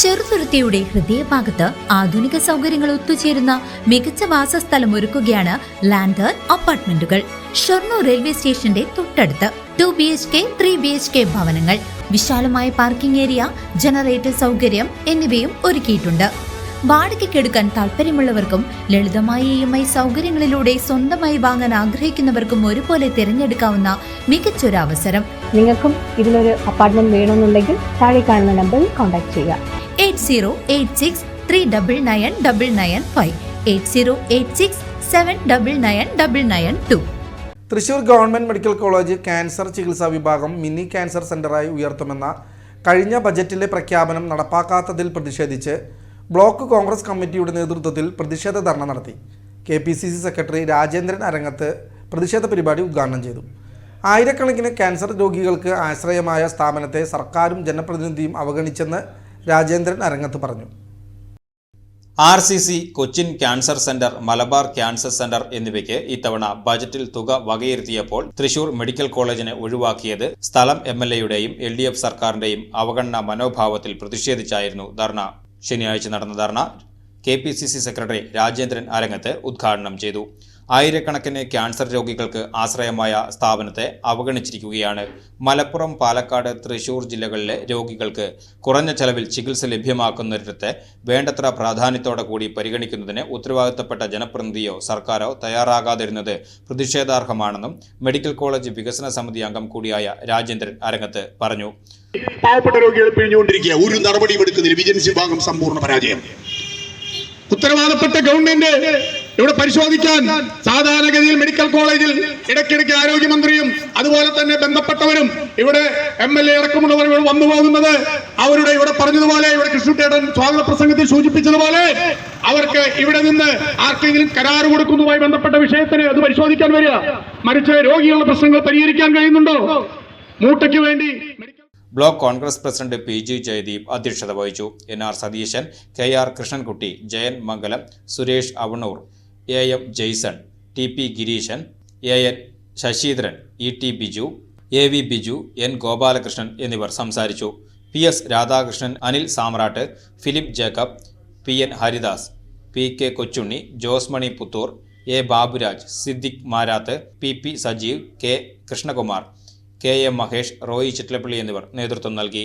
ചെറുതുരുത്തിയുടെ ഹൃദയഭാഗത്ത് ആധുനിക സൗകര്യങ്ങൾ ഒത്തുചേരുന്ന മികച്ച വാസസ്ഥലം ഒരുക്കുകയാണ് ലാൻഡർ അപ്പാർട്ട്മെന്റുകൾ. ഷൊർണൂർ റെയിൽവേ സ്റ്റേഷന്റെ തൊട്ടടുത്ത്. Two B H K three B H K ഭവനങ്ങൾ. വിശാലമായ പാർക്കിംഗ് ഏരിയ ജനറേറ്റർ സൗകര്യം എന്നിവയും ഒരുക്കിയിട്ടുണ്ട്. വാടകയ്ക്കെടുക്കാൻ താല്പര്യമുള്ളവർക്കും ലളിതമായ ഇ എം ഐ സൗകര്യങ്ങളിലൂടെ സ്വന്തമായി വാങ്ങാൻ ആഗ്രഹിക്കുന്നവർക്കും ഒരുപോലെ തിരഞ്ഞെടുക്കാവുന്ന മികച്ചൊരു അവസരം നിങ്ങൾക്കും ഇതിലൊരു അപ്പാർട്ട്മെന്റ് വേണമെന്നുണ്ടെങ്കിൽ താഴെ കാണുന്ന നമ്പറിൽ കോൺടാക്ട് ചെയ്യുക. Eight zero eight six three double nine double nine five. Eight zero eight six seven double nine double nine two. Thrissur government medical college cancer ചികിത്സാ വിഭാഗം മിനി ക്യാൻസർ സെന്ററായി ഉയർത്തുമെന്ന കഴിഞ്ഞ ബജറ്റിലെ പ്രഖ്യാപനം നടപ്പാക്കാത്തതിൽ പ്രതിഷേധിച്ച് ബ്ലോക്ക് കോൺഗ്രസ് കമ്മിറ്റിയുടെ നേതൃത്വത്തിൽ പ്രതിഷേധ ധർണ നടത്തി. K P C C secretary Rajendran Arangath പ്രതിഷേധ പരിപാടി ഉദ്ഘാടനം ചെയ്തു. ആയിരക്കണക്കിന് ക്യാൻസർ രോഗികൾക്ക് ആശ്രയമായ സ്ഥാപനത്തെ സർക്കാരും ജനപ്രതിനിധിയും അവഗണിച്ചെന്ന് രാജേന്ദ്രൻ അരങ്ങത്ത് പറഞ്ഞു. R C C Cochin cancer centre Malabar cancer centre എന്നിവയ്ക്ക് ഇത്തവണ ബജറ്റിൽ തുക വകയിരുത്തിയപ്പോൾ തൃശൂർ മെഡിക്കൽ കോളേജിനെ ഒഴിവാക്കിയത് സ്ഥലം എം എൽ എയുടെയും എൽ ഡി എഫ് സർക്കാരിന്റെയും അവഗണന മനോഭാവത്തിൽ പ്രതിഷേധിച്ചായിരുന്നു ധർണ. ശനിയാഴ്ച നടന്ന ധർണ K P C C secretary Rajendran Arangath ഉദ്ഘാടനം ചെയ്തു. ആയിരക്കണക്കിന് ക്യാൻസർ രോഗികൾക്ക് ആശ്രയമായ സ്ഥാപനത്തെ അവഗണിച്ചിരിക്കുകയാണ്. മലപ്പുറം പാലക്കാട് തൃശൂർ ജില്ലകളിലെ രോഗികൾക്ക് കുറഞ്ഞ ചെലവിൽ ചികിത്സ ലഭ്യമാക്കുന്നൊരിടത്തെ വേണ്ടത്ര പ്രാധാന്യത്തോടെ കൂടി പരിഗണിക്കുന്നതിന് ഉത്തരവാദിത്തപ്പെട്ട ജനപ്രതിനിധിയോ സർക്കാരോ തയ്യാറാകാതിരുന്നത് പ്രതിഷേധാർഹമാണെന്നും മെഡിക്കൽ കോളേജ് വികസന സമിതി അംഗം കൂടിയായ രാജേന്ദ്രൻ അരങ്ങത്ത് പറഞ്ഞു. പാവപ്പെട്ട രോഗികളെ പിഴിഞ്ഞുകൊണ്ടിരിക്കുക. ഒരു നടപടിയും എടുക്കുന്നില്ല. വിജിലൻസ് വിഭാഗം സമ്പൂർണ പരാജയം. ഉത്തരവാദപ്പെട്ട ഗവൺമെന്റ് ഇവിടെ പരിശോധിക്കാൻ സാധാരണഗതിയിൽ മെഡിക്കൽ കോളേജിൽ ഇടയ്ക്കിടയ്ക്ക് ആരോഗ്യമന്ത്രിയും അതുപോലെ തന്നെ ബന്ധപ്പെട്ടവരും ഇവിടെ എം എൽ എ അടക്കമുള്ളവർ ഇവിടെ വന്നു പോകുന്നത് അവരുടെ ഇവിടെ പറഞ്ഞതുപോലെ ഇവിടെ കൃഷ്ണുട്ടേടൻ സ്വാഗത പ്രസംഗത്തിൽ സൂചിപ്പിച്ചതുപോലെ അവർക്ക് ഇവിടെ നിന്ന് ആർക്കെങ്കിലും കരാറ് കൊടുക്കുന്നതുമായി ബന്ധപ്പെട്ട വിഷയത്തിന് അത് പരിശോധിക്കാൻ വരിക. മറിച്ച് രോഗികളുടെ പ്രശ്നങ്ങൾ പരിഹരിക്കാൻ കഴിയുന്നുണ്ടോ? മൂട്ടയ്ക്ക് വേണ്ടി block Congress president P G Jayadeep അധ്യക്ഷത വഹിച്ചു. N R Satheesan K R Krishnankutty Jayan Mangalam Suresh Avanoor. A M Jaison T P Gireeshan A N Saseendran E T Biju A V Biju N Gopalakrishnan എന്നിവർ സംസാരിച്ചു. P S Radhakrishnan Anil Samrat Philip Jacob P N Haridas P K Kochunni Josmani Puthur A Baburaj Siddique Marath P P Sajeev K Krishnakumar K M Mahesh Roy Chittilappilly എന്നിവർ നേതൃത്വം നൽകി.